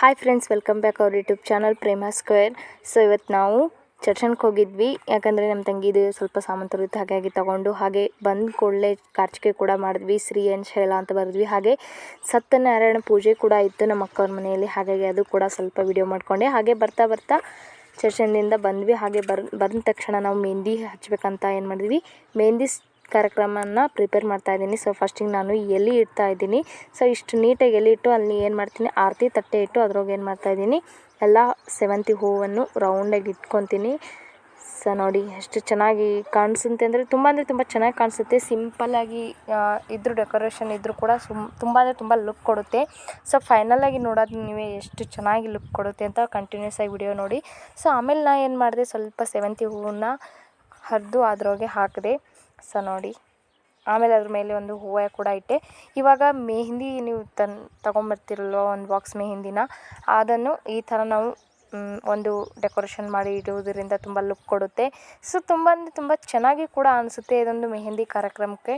Hi friends welcome back ಅವ್ರ YouTube channel Prema square so ಇವತ್ತು ನಾವು ಚರ್ಚನ್ಗೆ ಹೋಗಿದ್ವಿ. ಯಾಕಂದರೆ ನಮ್ಮ ತಂಗಿದು ಸ್ವಲ್ಪ ಸಾಮಾನು ಹಾಗೆ ಹಾಗಾಗಿ ತೊಗೊಂಡು, ಹಾಗೆ ಬಂದ ಕೂಡಲೇ ಕಾರ್ಚಿಕೆ ಕೂಡ ಮಾಡಿದ್ವಿ. ಶ್ರೀ ಏನು ಶೈಲ ಅಂತ ಬರೆದ್ವಿ. ಹಾಗೆ ಸತ್ಯನಾರಾಯಣ ಪೂಜೆ ಕೂಡ ಇತ್ತು ನಮ್ಮ ಅಕ್ಕವ್ರ ಮನೆಯಲ್ಲಿ. ಹಾಗಾಗಿ ಅದು ಕೂಡ ಸ್ವಲ್ಪ ವಿಡಿಯೋ ಮಾಡಿಕೊಂಡೆ. ಹಾಗೆ ಬರ್ತಾ ಬರ್ತಾ ಚರ್ಚನ್ನಿಂದ ಬಂದ್ವಿ. ಹಾಗೆ ಬರ್, ಬಂದ ತಕ್ಷಣ ನಾವು ಮೆಹಂದಿ ಹಚ್ಬೇಕಂತ ಏನು ಮಾಡಿದ್ವಿ. ಮೆಹಂದಿ ಕಾರ್ಯಕ್ರಮನ ಪ್ರಿಪೇರ್ ಮಾಡ್ತಾ ಇದ್ದೀನಿ. ಸೊ ಫಸ್ಟಿಗೆ ನಾನು ಎಲೆ ಇಡ್ತಾ ಇದ್ದೀನಿ. ಸೊ ಇಷ್ಟು ನೀಟಾಗಿ ಎಲೆ ಇಟ್ಟು ಅಲ್ಲಿ ಏನು ಮಾಡ್ತೀನಿ, ಆರತಿ ತಟ್ಟೆ ಇಟ್ಟು ಅದ್ರೊಳಗೆ ಏನು ಮಾಡ್ತಾ ಇದ್ದೀನಿ, ಎಲ್ಲ ಸೇವಂತಿ ಹೂವನ್ನು ರೌಂಡಾಗಿ ಇಟ್ಕೊತೀನಿ. ಸೊ ನೋಡಿ ಎಷ್ಟು ಚೆನ್ನಾಗಿ ಕಾಣಿಸುತ್ತೆ ಅಂದರೆ ತುಂಬ ಅಂದರೆ ತುಂಬ ಚೆನ್ನಾಗಿ ಕಾಣಿಸುತ್ತೆ. ಸಿಂಪಲ್ಲಾಗಿ ಇದ್ರೂ ಡೆಕೋರೇಷನ್ ಇದ್ದರೂ ಕೂಡ ಸುಮ್, ತುಂಬ ಅಂದರೆ ತುಂಬ ಲುಕ್ ಕೊಡುತ್ತೆ. ಸೊ ಫೈನಲಾಗಿ ನೋಡೋದು ನೀವೇ ಎಷ್ಟು ಚೆನ್ನಾಗಿ ಲುಕ್ ಕೊಡುತ್ತೆ ಅಂತ ಕಂಟಿನ್ಯೂಸ್ ಆಗಿ ವಿಡಿಯೋ ನೋಡಿ. ಸೊ ಆಮೇಲೆ ನಾ ಏನು ಮಾಡಿದೆ, ಸ್ವಲ್ಪ ಸೇವಂತಿ ಹೂವನ್ನ ಹರಿದು ಅದ್ರೊಳಗೆ ಹಾಕಿದೆ. ಸೊ ನೋಡಿ, ಆಮೇಲೆ ಅದ್ರ ಮೇಲೆ ಒಂದು ಹೂವು ಕೂಡ ಇಟ್ಟೆ. ಇವಾಗ ಮೆಹೆಂದಿ ನೀವು ತನ್, ತೊಗೊಂಬರ್ತಿರಲ್ವ ಒಂದು ಬಾಕ್ಸ್ ಮೆಹೆಂದಿನ, ಅದನ್ನು ಈ ಥರ ನಾವು ಒಂದು ಡೆಕೋರೇಷನ್ ಮಾಡಿ ಇಡುವುದರಿಂದ ತುಂಬ ಲುಕ್ ಕೊಡುತ್ತೆ. ಸೊ ತುಂಬ ಅಂದರೆ ತುಂಬ ಚೆನ್ನಾಗಿ ಕೂಡ ಅನಿಸುತ್ತೆ ಇದೊಂದು ಮೆಹೆಂದಿ ಕಾರ್ಯಕ್ರಮಕ್ಕೆ.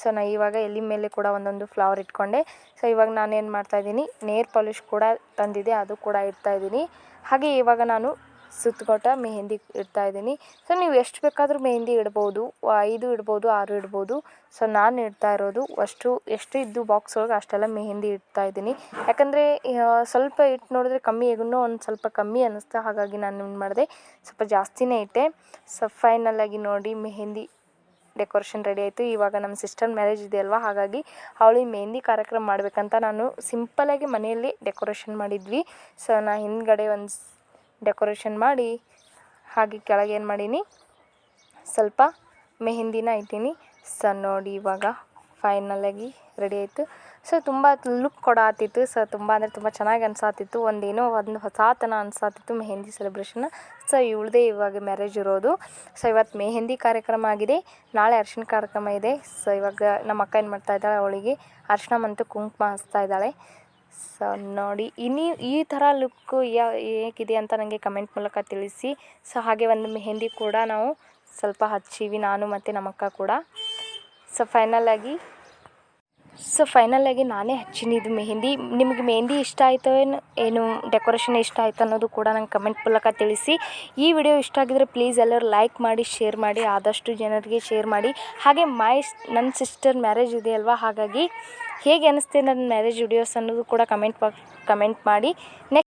ಸೊ ನಾ ಇವಾಗ ಎಲ್ಲಿ ಮೇಲೆ ಕೂಡ ಒಂದೊಂದು ಫ್ಲವರ್ ಇಟ್ಕೊಂಡೆ. ಸೊ ಇವಾಗ ನಾನೇನು ಮಾಡ್ತಾಯಿದ್ದೀನಿ ನೇರ್ ಪಾಲಿಷ್ ಕೂಡ ತಂದಿದೆ, ಅದು ಕೂಡ ಇಡ್ತಾಯಿದ್ದೀನಿ ಹಾಗೆ ಇವಾಗ ನಾನು ಸುತ್ತಗೊಟ್ಟ ಮೆಹೆಂದಿ ಇಡ್ತಾ ಇದ್ದೀನಿ. ಸೊ ನೀವು ಎಷ್ಟು ಬೇಕಾದರೂ ಮೆಹೆಂದಿ ಇಡ್ಬೋದು, ಐದು ಇಡ್ಬೋದು, ಆರು ಇಡ್ಬೋದು. ಸೊ ನಾನು ಇಡ್ತಾ ಇರೋದು ಅಷ್ಟು, ಎಷ್ಟು ಇದ್ದು ಬಾಕ್ಸ್ ಒಳಗೆ ಅಷ್ಟೆಲ್ಲ ಮೆಹೆಂದಿ ಇಡ್ತಾ ಇದ್ದೀನಿ. ಯಾಕಂದರೆ ಸ್ವಲ್ಪ ಇಟ್ಟು ನೋಡಿದ್ರೆ ಕಮ್ಮಿ, ಇನ್ನೂ ಒಂದು ಸ್ವಲ್ಪ ಕಮ್ಮಿ ಅನ್ನಿಸ್ತಾ ಹಾಗಾಗಿ ನಾನು ಏನು ಮಾಡಿದೆ. ಸ್ವಲ್ಪ ಜಾಸ್ತಿನೇ ಇಟ್ಟೆ. ಸೊ ಫೈನಲಾಗಿ ನೋಡಿ ಮೆಹೆಂದಿ ಡೆಕೋರೇಷನ್ ರೆಡಿ ಆಯಿತು. ಇವಾಗ ನಮ್ಮ ಸಿಸ್ಟರ್ ಮ್ಯಾರೇಜ್ ಇದೆ ಅಲ್ವಾ? ಹಾಗಾಗಿ ಅವಳಿಗೆ ಮೆಹಂದಿ ಕಾರ್ಯಕ್ರಮ ಮಾಡಬೇಕಂತ ನಾನು ಸಿಂಪಲಾಗಿ ಮನೆಯಲ್ಲಿ ಡೆಕೋರೇಷನ್ ಮಾಡಿದ್ವಿ. ಸೊ ನಾ ಹಿಂದ್ಗಡೆ ಒಂದು ಡೆಕೋರೇಷನ್ ಮಾಡಿ, ಹಾಗೆ ಕೆಳಗೆ ಏನು ಮಾಡೀನಿ, ಸ್ವಲ್ಪ ಮೆಹಂದಿನ ಇಟ್ಟೀನಿ. ಸೊ ನೋಡಿ ಇವಾಗ ಫೈನಲಾಗಿ ರೆಡಿ ಆಯಿತು. ಸೊ ತುಂಬ ಲುಕ್ ಕೊಡಾತಿತ್ತು ಸೊ ತುಂಬ ಅಂದರೆ ತುಂಬ ಚೆನ್ನಾಗಿ ಅನ್ಸಾತಿತ್ತು. ಒಂದೇನೋ ಒಂದು ಹೊಸತನ ಅನ್ಸಾತಿತ್ತು ಮೆಹಂದಿ ಸೆಲೆಬ್ರೇಷನ್ ಸೊ ಇವಳದೇ ಇವಾಗ ಮ್ಯಾರೇಜ್ ಇರೋದು. ಸೊ ಇವತ್ತು ಮೆಹಂದಿ ಕಾರ್ಯಕ್ರಮ ಆಗಿದೆ. ನಾಳೆ ಅರ್ಶಿಣ ಕಾರ್ಯಕ್ರಮ ಇದೆ. ಸೊ ಇವಾಗ ನಮ್ಮ ಅಕ್ಕ ಏನು ಮಾಡ್ತಾ ಇದ್ದಾಳೆ? ಅವಳಿಗೆ ಅರ್ಶಿಣ ಮತ್ತು ಕುಂಕುಮ ಹಚ್ತಾ ಇದ್ದಾಳೆ. ಸೊ ನೋಡಿ, ಇನ್ನಿ ಈ ಥರ ಲುಕ್ಕು ಯಾ, ಹೇಗಿದೆ ಅಂತ ನನಗೆ ಕಮೆಂಟ್ ಮೂಲಕ ತಿಳಿಸಿ. ಸೊ ಹಾಗೆ ಒಂದು ಮೆಹೆಂದಿ ಕೂಡ ನಾವು ಸ್ವಲ್ಪ ಹಚ್ಚೀವಿ, ನಾನು ಮತ್ತು ನಮ್ಮ ಅಕ್ಕ ಕೂಡ. ಸೊ ಫೈನಲಾಗಿ ಸೊ ಫೈನಲಾಗಿ ನಾನೇ ಹಚ್ಚಿನಿದ್ದು ಮೆಹಂದಿ. ನಿಮಗೆ ಮೆಹೆಂದಿ ಇಷ್ಟ ಆಯಿತೋ ಏನು ಏನು ಡೆಕೋರೇಷನ್ ಇಷ್ಟ ಆಯಿತು ಅನ್ನೋದು ಕೂಡ ನಂಗೆ ಕಮೆಂಟ್ ಮೂಲಕ ತಿಳಿಸಿ. ಈ ವಿಡಿಯೋ ಇಷ್ಟ ಆಗಿದ್ರೆ ಪ್ಲೀಸ್ ಎಲ್ಲರೂ ಲೈಕ್ ಮಾಡಿ, ಶೇರ್ ಮಾಡಿ, ಆದಷ್ಟು ಜನರಿಗೆ ಶೇರ್ ಮಾಡಿ. ಹಾಗೆ ಮೈ, ನನ್ನ ಸಿಸ್ಟರ್ ಮ್ಯಾರೇಜ್ ಇದೆ ಅಲ್ವಾ ಹಾಗಾಗಿ ಹೇಗೆ ಅನಿಸ್ತೆ ನನ್ನ ಮ್ಯಾರೇಜ್ ವಿಡಿಯೋಸ್ ಅನ್ನೋದು ಕೂಡ ಕಮೆಂಟ್ ಕಮೆಂಟ್ ಮಾಡಿ. ನೆಕ್ಸ್ಟ್